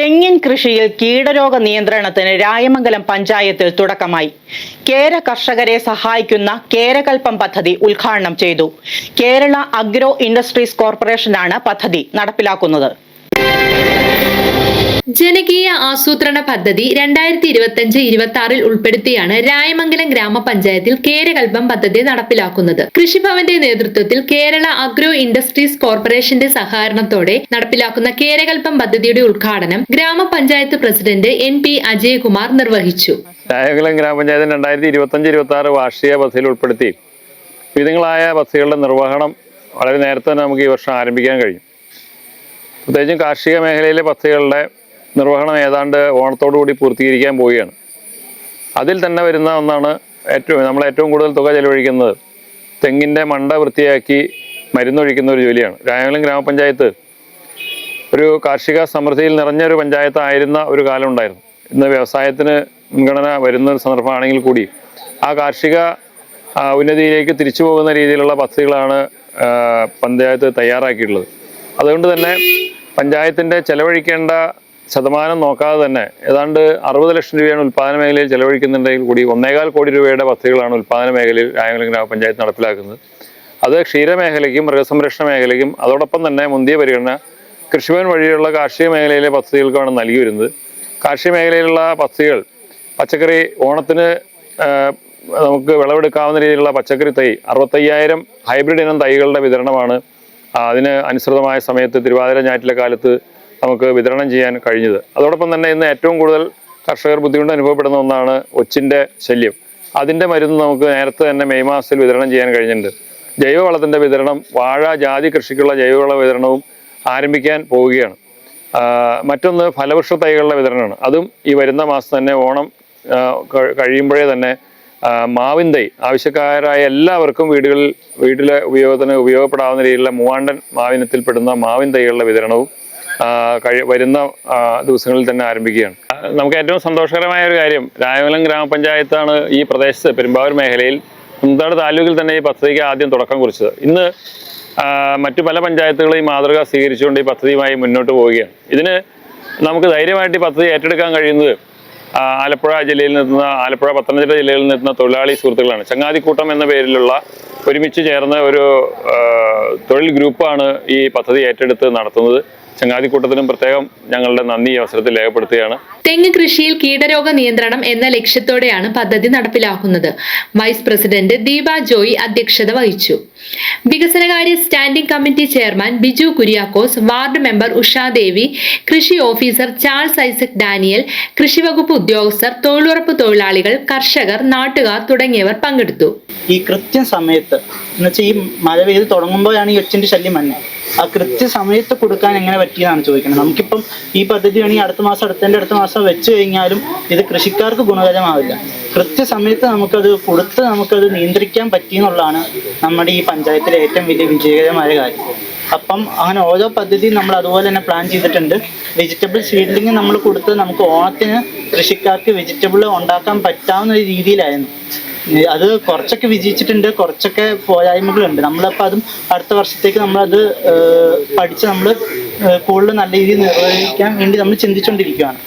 തെങ്ങിൻ കൃഷിയിൽ കീടരോഗ നിയന്ത്രണത്തിന് രായമംഗലം പഞ്ചായത്തിൽ തുടക്കമായി. കേര കർഷകരെ സഹായിക്കുന്ന കേരകൽപ്പം പദ്ധതി ഉദ്ഘാടനം ചെയ്തു. കേരള അഗ്രോ ഇൻഡസ്ട്രീസ് കോർപ്പറേഷനാണ് പദ്ധതി നടപ്പിലാക്കുന്നത്. ജനകീയ ആസൂത്രണ പദ്ധതി രണ്ടായിരത്തി ഇരുപത്തിയഞ്ച് ഇരുപത്തി ആറിൽ ഉൾപ്പെടുത്തിയാണ് രായമംഗലം ഗ്രാമപഞ്ചായത്തിൽ കേരകൽപ്പം പദ്ധതി നടപ്പിലാക്കുന്നത്. കൃഷിഭവന്റെ നേതൃത്വത്തിൽ കേരള അഗ്രോ ഇൻഡസ്ട്രീസ് കോർപ്പറേഷന്റെ സഹകരണത്തോടെ നടപ്പിലാക്കുന്ന കേരകൽപ്പം പദ്ധതിയുടെ ഉദ്ഘാടനം ഗ്രാമപഞ്ചായത്ത് പ്രസിഡന്റ് എൻ പി അജയകുമാർ നിർവഹിച്ചു. രായമംഗലം ഗ്രാമപഞ്ചായത്തിന് രണ്ടായിരത്തി ഇരുപത്തഞ്ച് ഇരുപത്തി ആറ് വാർഷിക പദ്ധതിയിൽ ഉൾപ്പെടുത്തി. വിവിധങ്ങളായ പദ്ധതികളുടെ നിർവഹണം വളരെ നേരത്തെ നമുക്ക് ഈ വർഷം ആരംഭിക്കാൻ കഴിയും. പ്രത്യേകിച്ചും കാർഷിക മേഖലയിലെ പദ്ധതികളുടെ നിർവഹണം ഏതാണ്ട് ഓണത്തോടുകൂടി പൂർത്തീകരിക്കാൻ പോവുകയാണ്. അതിൽ തന്നെ വരുന്ന ഒന്നാണ് ഏറ്റവും നമ്മൾ ഏറ്റവും കൂടുതൽ തുക ചെലവഴിക്കുന്നത് തെങ്ങിന്റെ മണ്ട വൃത്തിയാക്കി മരുന്നൊഴിക്കുന്ന ഒരു ജോലിയാണ്. രായകലം ഗ്രാമപഞ്ചായത്ത് ഒരു കാർഷിക സമൃദ്ധിയിൽ നിറഞ്ഞ ഒരു പഞ്ചായത്തായിരുന്ന ഒരു കാലം ഉണ്ടായിരുന്നു. ഇന്ന് വ്യവസായത്തിന് മുൻഗണന വരുന്ന ഒരു സന്ദർഭമാണെങ്കിൽ കൂടി ആ കാർഷിക ഉന്നതിയിലേക്ക് തിരിച്ചു പോകുന്ന രീതിയിലുള്ള പദ്ധതികളാണ് പഞ്ചായത്ത് തയ്യാറാക്കിയിട്ടുള്ളത്. അതുകൊണ്ട് തന്നെ പഞ്ചായത്തിന്റെ ചെലവഴിക്കേണ്ട ശതമാനം നോക്കാതെ തന്നെ ഏതാണ്ട് അറുപത് ലക്ഷം രൂപയാണ് ഉൽപ്പാദന മേഖലയിൽ ചെലവഴിക്കുന്നുണ്ടെങ്കിൽ കൂടി ഒന്നേകാൽ കോടി രൂപയുടെ പദ്ധതികളാണ് ഉൽപ്പാദന മേഖലയിൽ രായകലം ഗ്രാമപഞ്ചായത്ത് നടപ്പിലാക്കുന്നത്. അത് ക്ഷീരമേഖലയ്ക്കും മൃഗസംരക്ഷണ മേഖലയ്ക്കും അതോടൊപ്പം തന്നെ മുന്തിയ പരിഗണന കൃഷിഭവൻ വഴിയുള്ള കാർഷിക മേഖലയിലെ പദ്ധതികൾക്കാണ് നൽകി വരുന്നത്. കാർഷിക മേഖലയിലുള്ള പദ്ധതികൾ പച്ചക്കറി ഓണത്തിന് നമുക്ക് വിളവെടുക്കാവുന്ന രീതിയിലുള്ള പച്ചക്കറി തൈ അറുപത്തയ്യായിരം ഹൈബ്രിഡ് ഇനം തൈകളുടെ വിതരണമാണ് അതിന് അനുസൃതമായ സമയത്ത് തിരുവാതിര ഞാറ്റിലെ കാലത്ത് നമുക്ക് വിതരണം ചെയ്യാൻ കഴിഞ്ഞത്. അതോടൊപ്പം തന്നെ ഇന്ന് ഏറ്റവും കൂടുതൽ കർഷകർ ബുദ്ധിമുട്ട് അനുഭവപ്പെടുന്ന ഒന്നാണ് ഒച്ചിന്റെ ശല്യം. അതിന്റെ മരുന്ന് നമുക്ക് നേരത്തെ തന്നെ മെയ് മാസത്തിൽ വിതരണം ചെയ്യാൻ കഴിഞ്ഞിട്ടുണ്ട്. ജൈവവളത്തിന്റെ വിതരണം വാഴ ജാതി കൃഷിക്കുള്ള ജൈവവള വിതരണവും ആരംഭിക്കാൻ പോവുകയാണ്. മറ്റൊന്ന് ഫലവൃക്ഷ തൈകളുടെ വിതരണമാണ്. അതും ഈ വരുന്ന മാസം തന്നെ ഓണം കഴിയുമ്പോഴേ തന്നെ മാവിൻ തൈ ആവശ്യക്കാരായ എല്ലാവർക്കും വീടുകളിൽ വീട്ടിലെ ഉപയോഗത്തിന് ഉപയോഗപ്പെടാവുന്ന രീതിയിലുള്ള മൂവാണ്ടൻ മാവിനത്തിൽപ്പെടുന്ന മാവിൻ തൈകളുടെ വിതരണവും കഴി വരുന്ന ദിവസങ്ങളിൽ തന്നെ ആരംഭിക്കുകയാണ്. നമുക്ക് ഏറ്റവും സന്തോഷകരമായ ഒരു കാര്യം രായമലം ഗ്രാമപഞ്ചായത്താണ് ഈ പ്രദേശത്ത് പെരുമ്പാവൂർ മേഖലയിൽ കുന്താട് താലൂക്കിൽ തന്നെ ഈ പദ്ധതിക്ക് ആദ്യം തുടക്കം കുറിച്ചത്. ഇന്ന് മറ്റു പല പഞ്ചായത്തുകളും ഈ മാതൃക സ്വീകരിച്ചുകൊണ്ട് ഈ പദ്ധതിയുമായി മുന്നോട്ട് പോവുകയാണ്. ഇതിന് നമുക്ക് ധൈര്യമായിട്ട് ഈ പദ്ധതി ഏറ്റെടുക്കാൻ കഴിയുന്നത് ആലപ്പുഴ ജില്ലയിൽ നിന്ന് ആലപ്പുഴ പത്തനംതിട്ട ജില്ലയിൽ നിന്നെത്തുന്ന തൊഴിലാളി സുഹൃത്തുക്കളാണ്. ചങ്ങാതിക്കൂട്ടം എന്ന പേരിലുള്ള ഒരുമിച്ച് ചേർന്ന ഒരു തൊഴിൽ ഗ്രൂപ്പാണ് ഈ പദ്ധതി ഏറ്റെടുത്ത് നടത്തുന്നത്. ചങ്ങാതിക്കൂട്ടത്തിനും പ്രത്യേകം ഞങ്ങളുടെ നന്ദി അവസരത്തിൽ രേഖപ്പെടുത്തുകയാണ്. തെങ്ങ് കൃഷിയിൽ കീടരോഗ നിയന്ത്രണം എന്ന ലക്ഷ്യത്തോടെയാണ് പദ്ധതി നടപ്പിലാക്കുന്നത്. വൈസ് പ്രസിഡന്റ് ദീപ ജോയി അധ്യക്ഷത വഹിച്ചു. വികസനകാര്യ standing committee chairman Biju Kuriakose ward member Ushadevi കൃഷി ഓഫീസർ ചാൾസ് ഐസക് ഡാനിയൽ കൃഷിവകുപ്പ് ഉദ്യോഗസ്ഥർ തൊഴിലുറപ്പ് തൊഴിലാളികൾ കർഷകർ നാട്ടുകാർ തുടങ്ങിയവർ പങ്കെടുത്തു. ഈ കൃത്യ സമയത്ത് എന്നുവെച്ചാൽ ഈ മഴ പെയ്ത് തുടങ്ങുമ്പോഴാണ് ഈ ഒച്ചിന്റെ ശല്യം വന്നത് ആ കൃത്യ സമയത്ത് കൊടുക്കാൻ എങ്ങനെ പറ്റിയതാണ് ചോദിക്കുന്നത്. നമുക്കിപ്പം ഈ പദ്ധതി വേണമെങ്കിൽ അടുത്ത മാസം അടുത്തതിന്റെ അടുത്ത മാസം വെച്ച് കഴിഞ്ഞാലും ഇത് കൃഷിക്കാർക്ക് ഗുണകരമാവില്ല. കൃത്യസമയത്ത് നമുക്കത് കൊടുത്ത് നമുക്കത് നിയന്ത്രിക്കാൻ പറ്റിയെന്നുള്ളതാണ് നമ്മുടെ ഈ പഞ്ചായത്തിലെ ഏറ്റവും വലിയ വിജയകരമായ കാര്യം. അപ്പം അങ്ങനെ ഓരോ പദ്ധതി നമ്മൾ അതുപോലെ തന്നെ പ്ലാൻ ചെയ്തിട്ടുണ്ട്. വെജിറ്റബിൾ സീഡ്ലിംഗ് നമ്മൾ കൊടുത്ത് നമുക്ക് ഓണത്തിന് കൃഷിക്കാർക്ക് വെജിറ്റബിൾ ഉണ്ടാക്കാൻ പറ്റാവുന്ന ഒരു രീതിയിലായിരുന്നു. അത് കുറച്ചൊക്കെ വിജയിച്ചിട്ടുണ്ട് കുറച്ചൊക്കെ പോരായ്മകളുണ്ട്. നമ്മളപ്പോൾ അതും അടുത്ത വർഷത്തേക്ക് നമ്മളത് പഠിച്ച് നമ്മൾ കൂടുതൽ നല്ല രീതിയിൽ നിർവഹിക്കാൻ വേണ്ടി നമ്മൾ ചിന്തിച്ചുകൊണ്ടിരിക്കുകയാണ്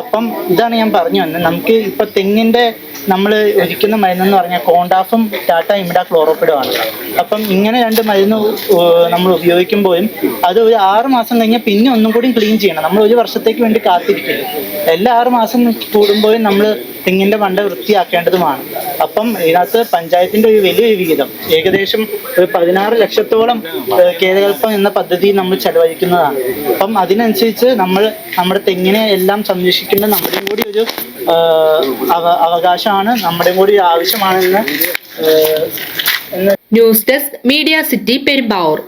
അപ്പം ഇതാണ് ഞാൻ പറഞ്ഞു വന്നത്. നമുക്ക് ഇപ്പൊ തെങ്ങിന്റെ നമ്മൾ ഒഴിക്കുന്ന മരുന്നെന്ന് പറഞ്ഞാൽ കോണ്ടാഫും ടാറ്റ ഇമിഡ ക്ലോറോപ്പിഡുമാണ് അപ്പം ഇങ്ങനെ രണ്ട് മരുന്ന് നമ്മൾ ഉപയോഗിക്കുമ്പോഴും അത് ഒരു ആറ് മാസം കഴിഞ്ഞാൽ പിന്നെ ഒന്നും കൂടി ക്ലീൻ ചെയ്യണം. നമ്മൾ ഒരു വർഷത്തേക്ക് വേണ്ടി കാത്തിരിക്കില്ല എല്ലാ ആറ് മാസം കൂടുമ്പോഴും നമ്മൾ തെങ്ങിന്റെ വണ്ട വൃത്തിയാക്കേണ്ടതുമാണ്. അപ്പം ഇതിനകത്ത് പഞ്ചായത്തിന്റെ ഒരു വലിയൊരു വിഹിതം. ഏകദേശം ഒരു പതിനാറ് ലക്ഷത്തോളം കേരകൽപ്പം എന്ന പദ്ധതി നമ്മൾ ചെലവഴിക്കുന്നതാണ്. അപ്പം അതിനനുസരിച്ച് നമ്മൾ നമ്മുടെ തെങ്ങിനെ എല്ലാം സംരക്ഷിക്കേണ്ട നമ്മുടെയും കൂടി ഒരു അവകാശമാണ് നമ്മുടെയും കൂടി ആവശ്യമാണെന്ന് news desk media city Perumbavoor.